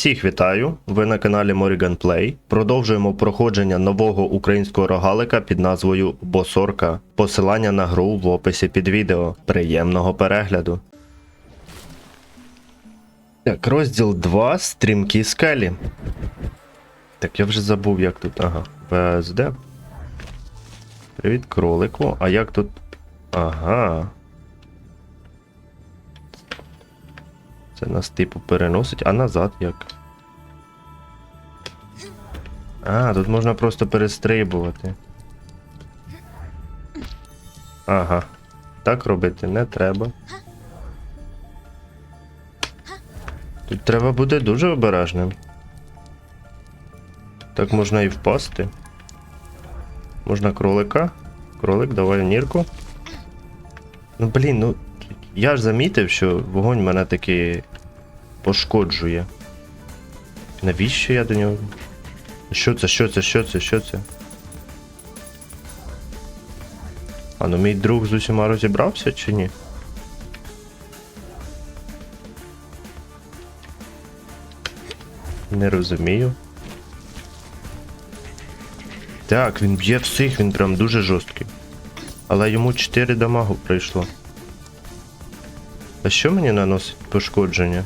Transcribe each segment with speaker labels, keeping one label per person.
Speaker 1: Всіх вітаю! Ви на каналі Morrigan Play. Продовжуємо проходження нового українського рогалика під назвою Босорка. Посилання на гру в описі під відео. Приємного перегляду. Так, розділ 2. Стрімкі скелі. Так, я вже забув, як тут. Ага. ВСД. Привіт, кролику. А як тут. Ага. Це нас типу переносить, а назад як? А, тут можна просто перестрибувати. Ага. Так робити не треба. Тут треба бути дуже обережним. Так можна і впасти. Можна кролика. Кролик, давай нірку. Ну блін, ну. Я ж замітив, що вогонь мене таки пошкоджує. Навіщо я до нього? Що це, що це, що це, що це? А ну мій друг з усіма розібрався чи ні? Не розумію. Так, він б'є всіх, він прям дуже жорсткий. Але йому 4 дамагу прийшло. А що мені наносить пошкодження?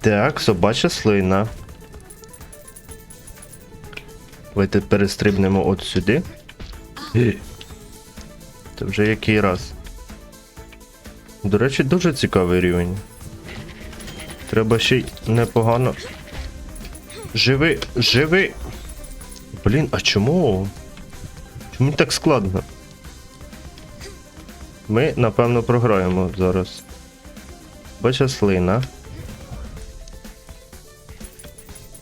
Speaker 1: Так, собача слина. Давайте перестрибнемо от сюди. Е. Це вже який раз. До речі, дуже цікавий рівень. Треба ще й непогано. Живи, живи! Блін, а чому? Чому так складно? Ми, напевно, програємо зараз. Бача слина.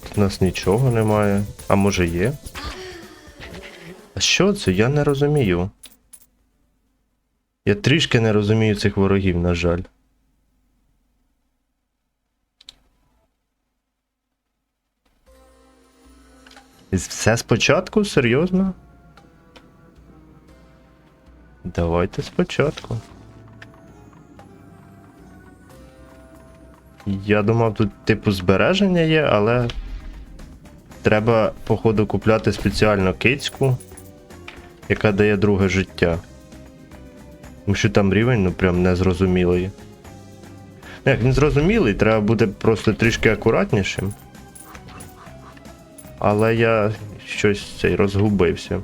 Speaker 1: Тут у нас нічого немає. А може є? А що це? Я не розумію. Я трішки не розумію цих ворогів, на жаль. Все спочатку? Серйозно? Давайте спочатку. Я думав, тут типу збереження є, але треба, походу, купляти спеціально кицьку, яка дає друге життя. Тому що там рівень, ну прям незрозумілий. Ну, Як зрозумілий, треба бути просто трішки акуратнішим. Але я щось цей розгубився.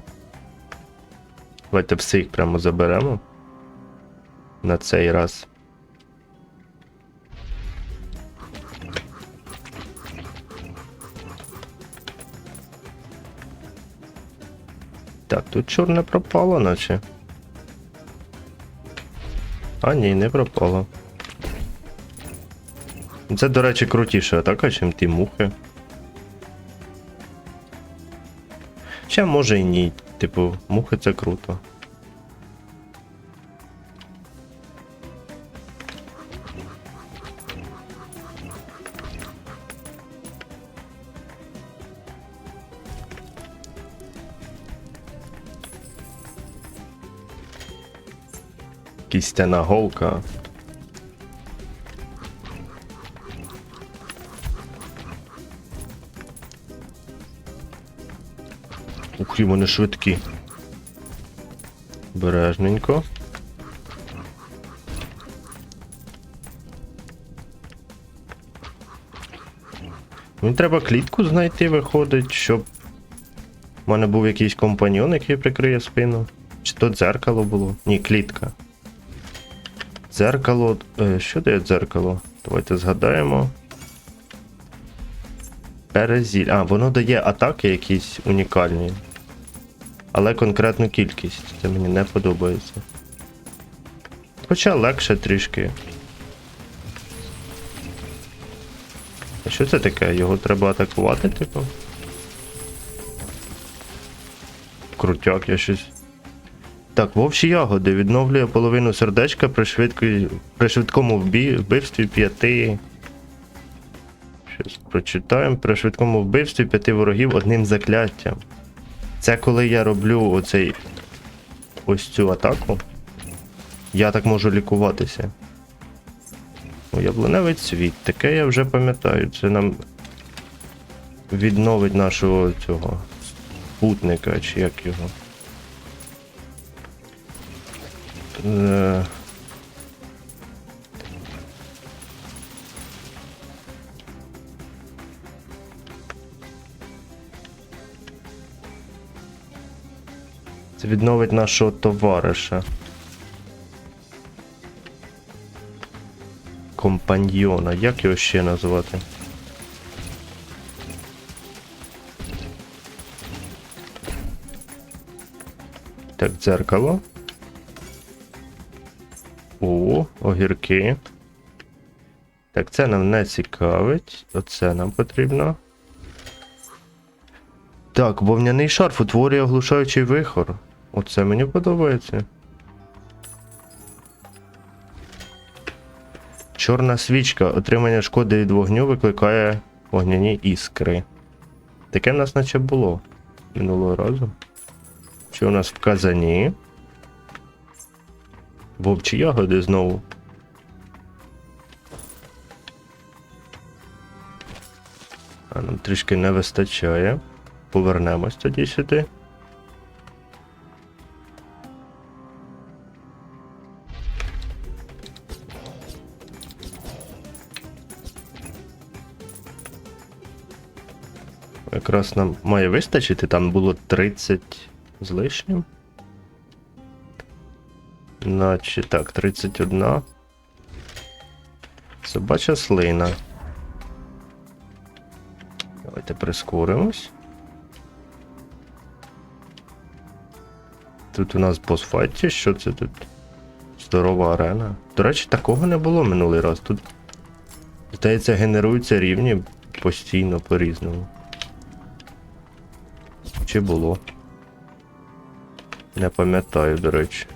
Speaker 1: Давайте всіх прямо заберемо. На цей раз. Так, тут чорне пропало, наче. А, ні, не пропало. Це, до речі, крутіша атака, чим ті мухи. Ще може і ні. Типу, мухи це круто. Кістяна голка. Ух, вони швидкі. Бережненько. Мені треба клітку знайти, виходить, щоб в мене був якийсь компаньон, який прикриє спину. Чи то дзеркало було? Ні, клітка. Дзеркало. Е, що дає дзеркало? Давайте згадаємо. Перезіль. А, воно дає атаки якісь унікальні. Але конкретну кількість. Це мені не подобається. Хоча легше трішки. А що це таке? Його треба атакувати, типу? Крутяк, я щось. Так, вовчі ягоди відновлює половину сердечка при, швидкій... при швидкому вбі... вбивстві п'яти. Щось прочитаємо. При швидкому вбивстві п'яти ворогів одним закляттям. Це коли я роблю оцей ось цю атаку. Я так можу лікуватися. О, яблуневий цвіт. Таке я вже пам'ятаю. Це нам відновить нашого цього спутника, чи як його. Е, Це відновить нашого товариша. Компаньйона. Як його ще назвати? Так, дзеркало. О, огірки. Так, це нам не цікавить. Оце нам потрібно. Так, вовняний шарф утворює оглушаючий вихор. Оце мені подобається. Чорна свічка. Отримання шкоди від вогню викликає вогняні іскри. Таке в нас наче було минулого разу. Що у нас в казані? Вовчі ягоди знову. А нам трішки не вистачає. Повернемось тоді сюди. Якраз нам має вистачити, там було 30 з лишнім. Наче так, 31. Собача слина. Давайте прискоримось. Тут у нас босфайт, що це тут? Здорова арена. До речі, такого не було минулий раз. Тут, здається, генеруються рівні постійно по-різному. Чи було? Не пам'ятаю, до речі.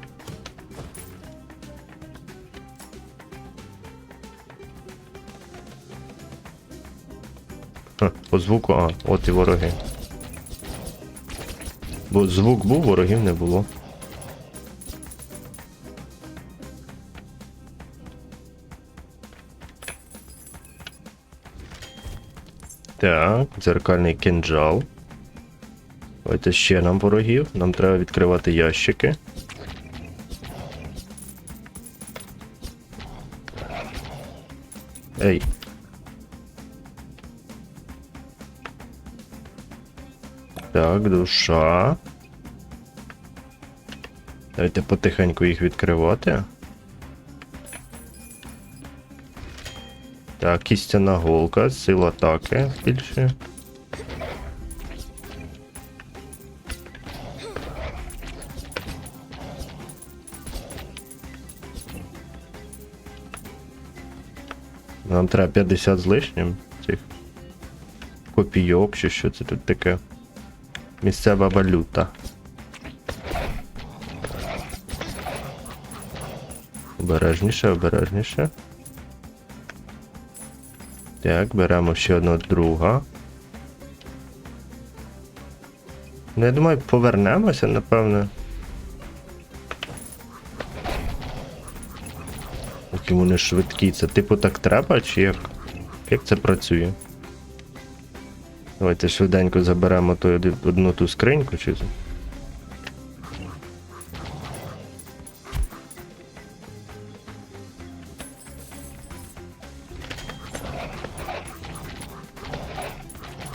Speaker 1: Ха, по звуку, а, от і вороги. Бо звук був, ворогів не було. Так, дзеркальний кинджал. Давайте ще нам ворогів. Нам треба відкривати ящики. Ей. Так, душа. Давайте потихеньку їх відкривати. Так, кістяна голка, сила атаки більше. Нам треба 50 з лишнім цих копійок, чи що це тут таке. Місцева валюта. Обережніше, обережніше. Так, беремо ще одного друга. Ну, я думаю, повернемося, напевне. Які вони швидкі. Це типу так треба, чи як? Як це працює? Давайте швиденько заберемо ту одну ту скриньку, чи.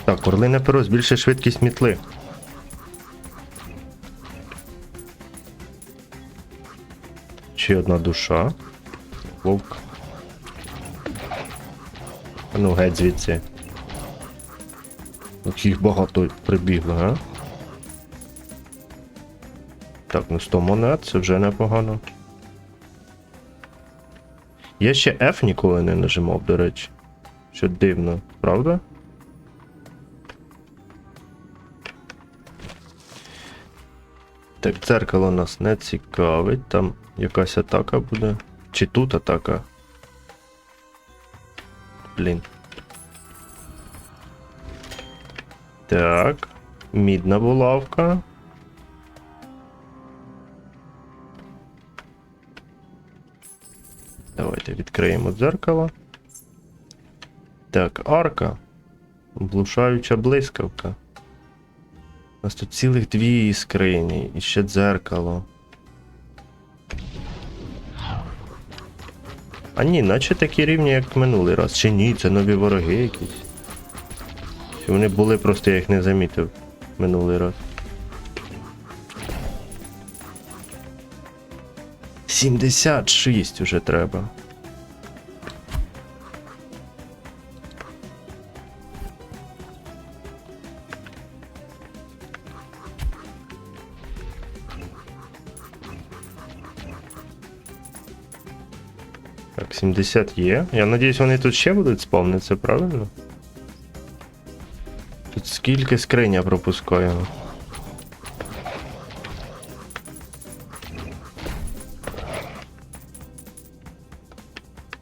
Speaker 1: Так, орлине перо збільшує швидкість мітли. Ще одна душа. Вовк. Ну, геть звідси. От їх багато прибігло, га? Так, ну 100 монет, це вже непогано. Я ще F ніколи не нажимав, до речі. Що дивно, правда? Так, дзеркало нас не цікавить, там якась атака буде. Чи тут атака? Блін. Так. Мідна булавка. Давайте відкриємо дзеркало. Так, арка. Блушаюча блискавка. У нас тут цілих дві скрині, і ще дзеркало. А ні, наче такі рівні, як минулий раз. Чи ні, це нові вороги якісь. Вони були, просто я їх не замітив минулий раз. 76 уже треба. Так, 70 є. Я надіюсь, вони тут ще будуть спавнитися, правильно? Тут скільки скриня пропускаємо.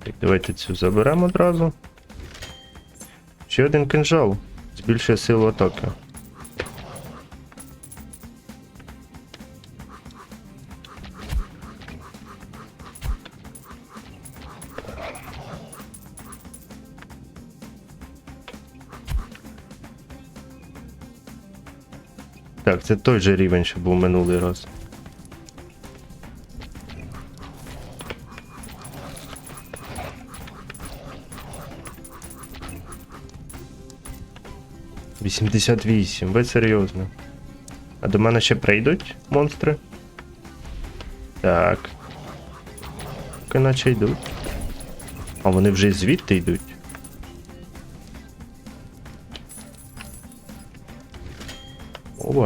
Speaker 1: Так, давайте цю заберемо одразу. Ще один кинжал. Збільшує силу атаки. Так, це той же рівень, що був минулий раз. Вісімдесят вісім, ви серйозно. А до мене ще прийдуть монстри? Так. Іначе йдуть. А вони вже звідти йдуть.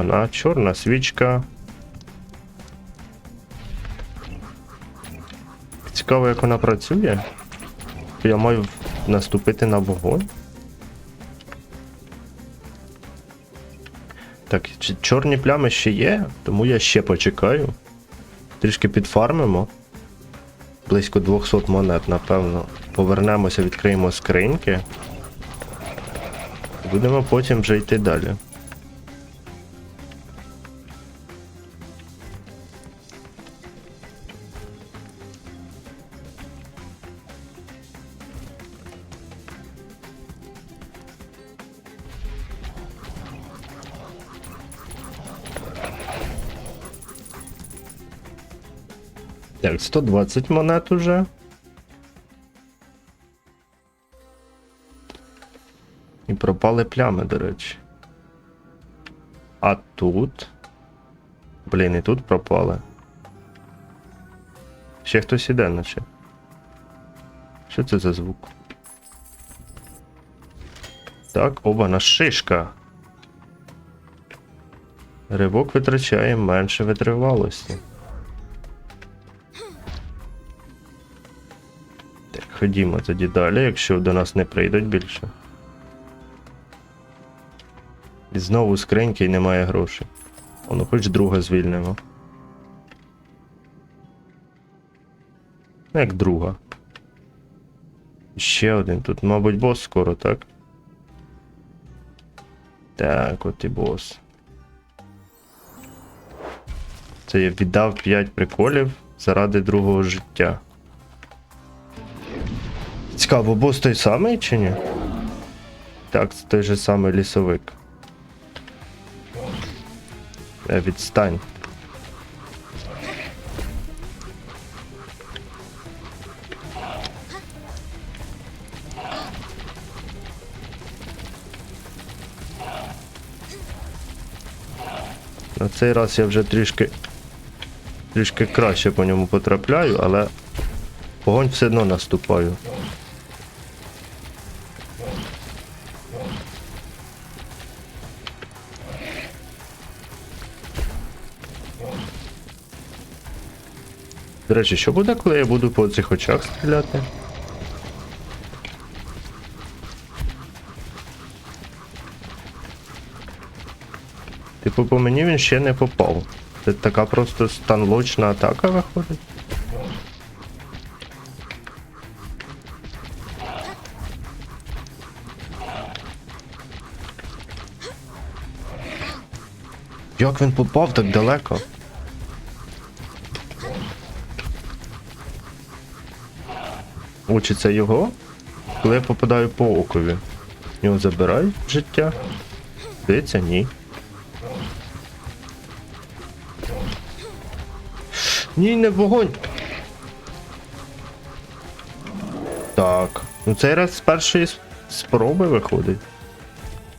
Speaker 1: Вона чорна свічка. Цікаво, як вона працює. Я маю наступити на вогонь. Так, чорні плями ще є, тому я ще почекаю. Трішки підфармимо. Близько 200 монет, напевно. Повернемося, відкриємо скриньки. Будемо потім вже йти далі. 120 монет уже. І пропали плями, до речі. А тут. Блін, і тут пропали. Ще хтось іде, наче. Що це за звук? Так, оба на шишка. Ривок витрачає менше витривалості. Ходімо тоді далі, якщо до нас не прийдуть більше. І знову скриньки і немає грошей. Воно хоч друга звільнимо. Ну, Як друга. Ще один. Тут, мабуть, бос скоро, так? Так, от і бос. Це я віддав 5 приколів заради другого життя. Цікаво, бос той самий чи ні? Так, це той же самий лісовик. Е, відстань. На цей раз я вже трішки трішки краще по ньому потрапляю, але вогонь все одно наступаю. До речі, що буде, коли я буду по цих очах стріляти? Типу, по мені він ще не попав. Це така просто станлочна атака виходить. Як він попав так далеко? Це його. Коли я попадаю по окові. Його забирають життя. Здається, ні. Ні, не вогонь. Так. Ну цей раз з першої спроби виходить.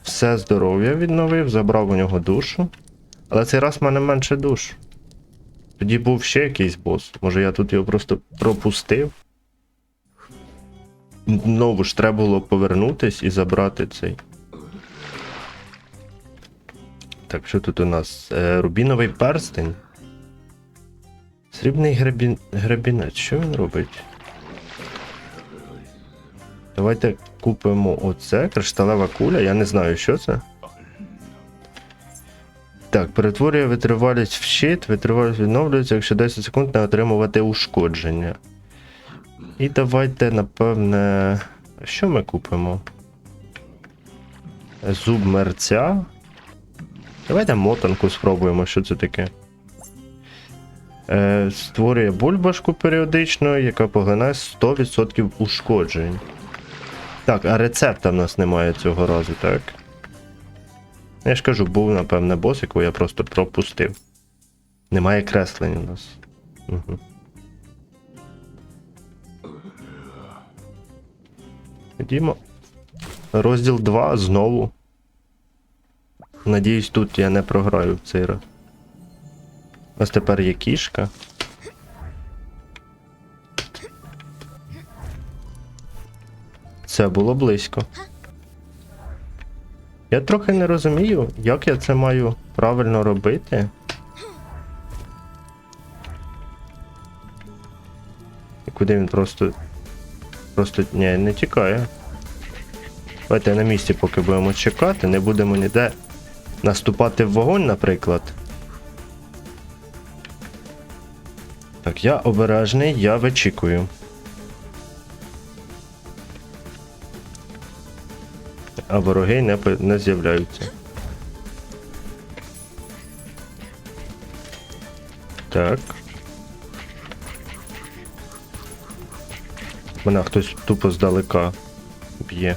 Speaker 1: Все здоров'я відновив, забрав у нього душу. Але цей раз в мене менше душ. Тоді був ще якийсь бос. Може я тут його просто пропустив. Знову ж треба було повернутись і забрати цей. Так, що тут у нас? Е, рубіновий перстень. Срібний гребін... гребінець. Що він робить? Давайте купимо оце. Кришталева куля. Я не знаю, що це. Так, перетворює витривалість в щит, витривалість відновлюється, якщо 10 секунд не отримувати ушкодження. І давайте, напевне. Що ми купимо? Зуб мерця. Давайте мотанку спробуємо, що це таке. Е, створює бульбашку періодично, яка поглинає 100% ушкоджень. Так, а рецепта в нас немає цього разу, так? Я ж кажу, був, напевне, бос, якого я просто пропустив. Немає креслень у нас. Угу. Ходімо. Розділ 2 знову. Надіюсь, тут я не програю в цей раз. У нас тепер є кішка. Це було близько. Я трохи не розумію, як я це маю правильно робити. Куди він просто. Просто ні, не тікає. Давайте на місці, поки будемо чекати, не будемо ніде наступати в вогонь, наприклад. Так, я обережний, я вичікую. А вороги не, не з'являються. Так. Мене хтось тупо здалека б'є.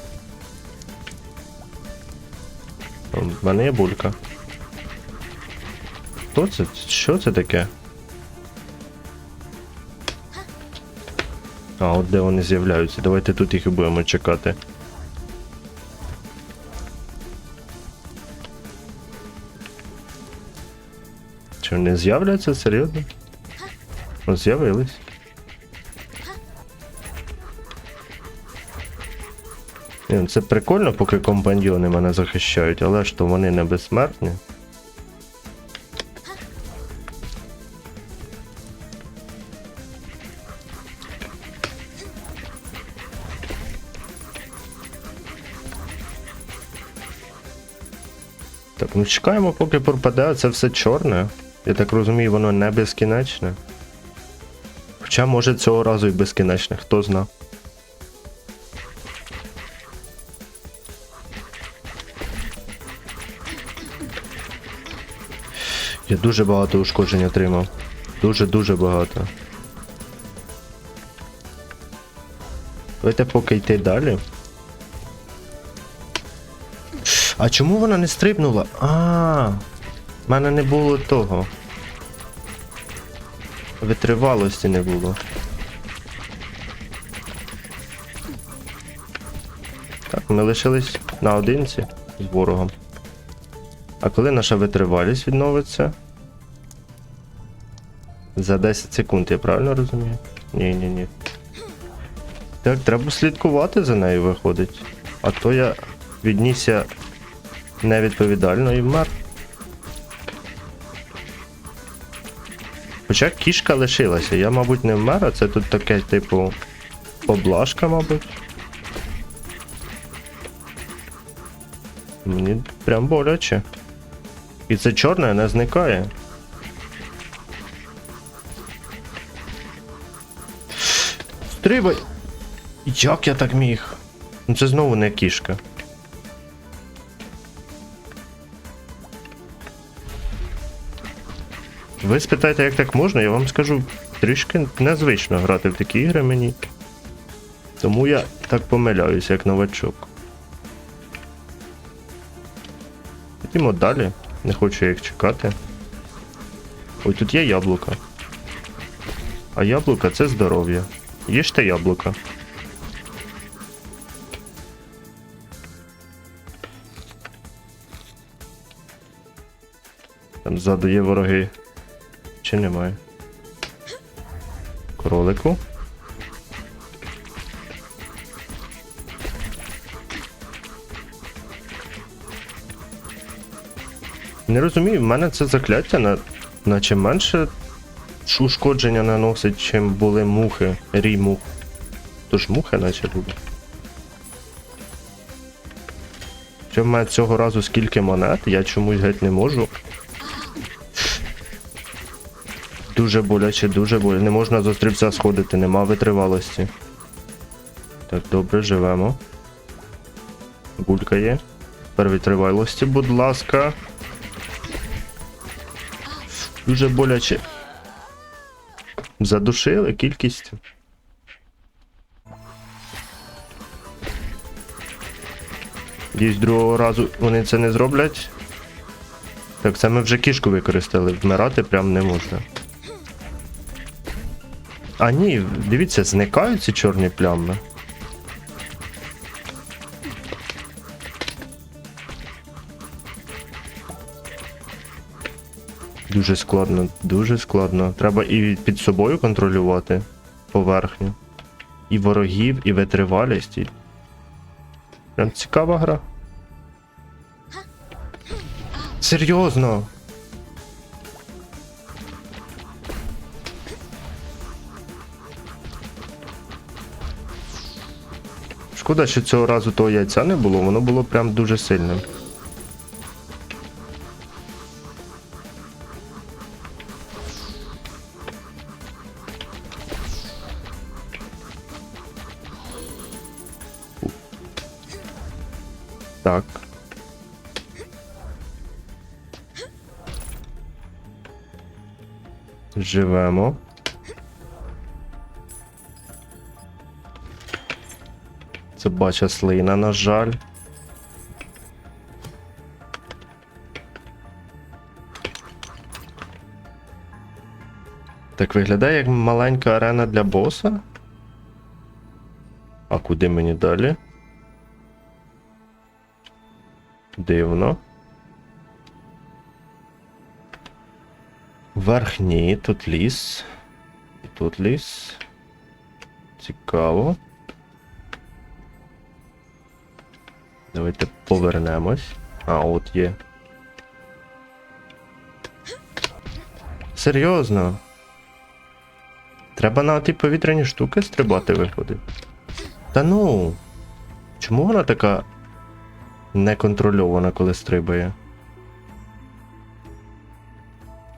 Speaker 1: У мене є булька. Хто це? Що це таке? А, от де вони з'являються. Давайте тут їх і будемо чекати. Чи вони з'являться серйозно? З'явились. Ну Це прикольно, поки компаньйони мене захищають, але ж то вони не безсмертні. Так, ну чекаємо, поки пропаде, це все чорне. Я так розумію, воно не безкінечне. Хоча, може, цього разу і безкінечне, хто зна. Я дуже багато ушкоджень отримав. Дуже-дуже багато. Давайте поки йти далі. А чому вона не стрибнула? А, в мене не було того. Витривалості не було. Так, ми лишились наодинці з ворогом. А коли наша витривалість відновиться? За 10 секунд, я правильно розумію? Ні, ні, ні. Так, треба слідкувати за нею виходить. А то я віднісся невідповідально і вмер. Хоча кішка лишилася, я, мабуть, не вмер, а це тут таке, типу, поблажка, мабуть. Мені прям боляче. І це чорне не зникає. Стрибай! Як я так міг? Ну це знову не кішка. Ви спитаєте, як так можна, я вам скажу, трішки незвично грати в такі ігри мені. Тому я так помиляюсь, як новачок. Ходімо далі. Не хочу я їх чекати. Ой, тут є яблука. А яблука це здоров'я. Їжте яблука. Там ззаду є вороги. Чи немає? Кролику. Не розумію, в мене це закляття на, наче менше ушкодження наносить, чим були мухи, рій мух. Тож мухи наче були. Що в мене цього разу скільки монет, я чомусь геть не можу. Дуже боляче, дуже боляче. Не можна з острівця сходити, нема витривалості. Так, добре, живемо. Булька є. Тепер витривалості, будь ласка. Дуже боляче. Задушили кількість. Десь другого разу вони це не зроблять. Так, це ми вже кішку використали. Вмирати прям не можна. А ні, дивіться, зникають ці чорні плями. Дуже складно, дуже складно. Треба і під собою контролювати поверхню. І ворогів, і витривалість. І... Прям цікава гра. Серйозно. Шкода, що цього разу того яйця не було, воно було прям дуже сильним. Живемо. Це бача слина, на жаль. Так виглядає як маленька арена для боса. А куди мені далі? Дивно. Вверх ні, тут ліс. І тут ліс. Цікаво. Давайте повернемось. А, от є. Серйозно. Треба на ті повітряні штуки стрибати виходить. Та ну. Чому вона така неконтрольована, коли стрибає?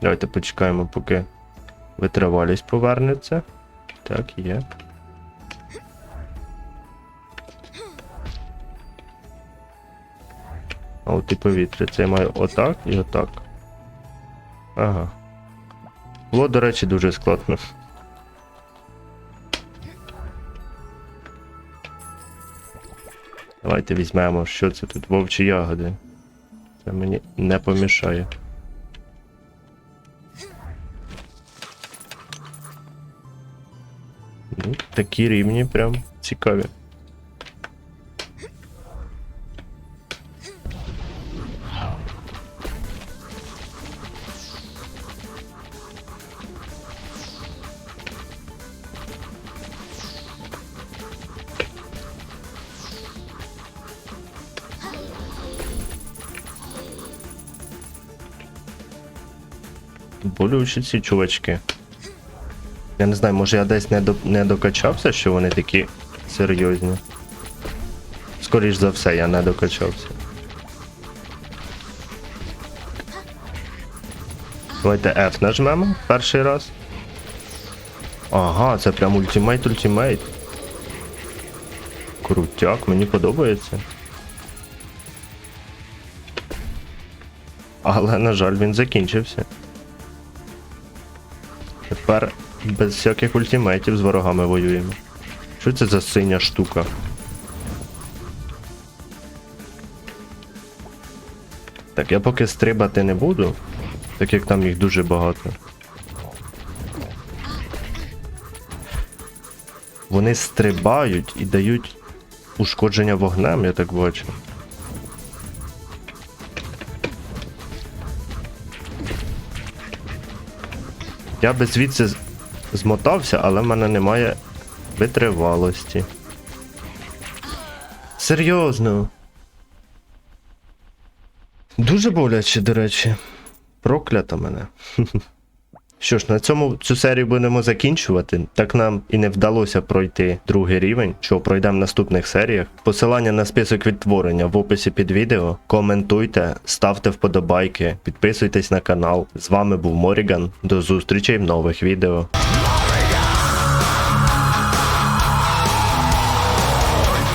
Speaker 1: Давайте почекаємо, поки витривалість повернеться. Так, є. А от і повітря. Це я маю отак і отак. Ага. Було, до речі, дуже складно. Давайте візьмемо, що це тут вовчі ягоди. Це мені не помішає. такі рівні прям цікаві. Болючі ці чувачки. Я не знаю, може я десь не, до, не докачався, що вони такі серйозні. Скоріш за все, я не докачався. Давайте F нажмемо перший раз. Ага, це прям ультимейт ультимейт. Крутяк, мені подобається. Але, на жаль, він закінчився. Тепер без всяких ультимейтів з ворогами воюємо. Що це за синя штука? Так, я поки стрибати не буду, так як там їх дуже багато. Вони стрибають і дають ушкодження вогнем, я так бачу. Я би звідси змотався, але в мене немає витривалості. Серйозно. Дуже боляче, до речі. Проклято мене. Що ж, на цьому цю серію будемо закінчувати. Так нам і не вдалося пройти другий рівень, що пройдемо в наступних серіях. Посилання на список відтворення в описі під відео. Коментуйте, ставте вподобайки, підписуйтесь на канал. З вами був Моріган. До зустрічей в нових відео.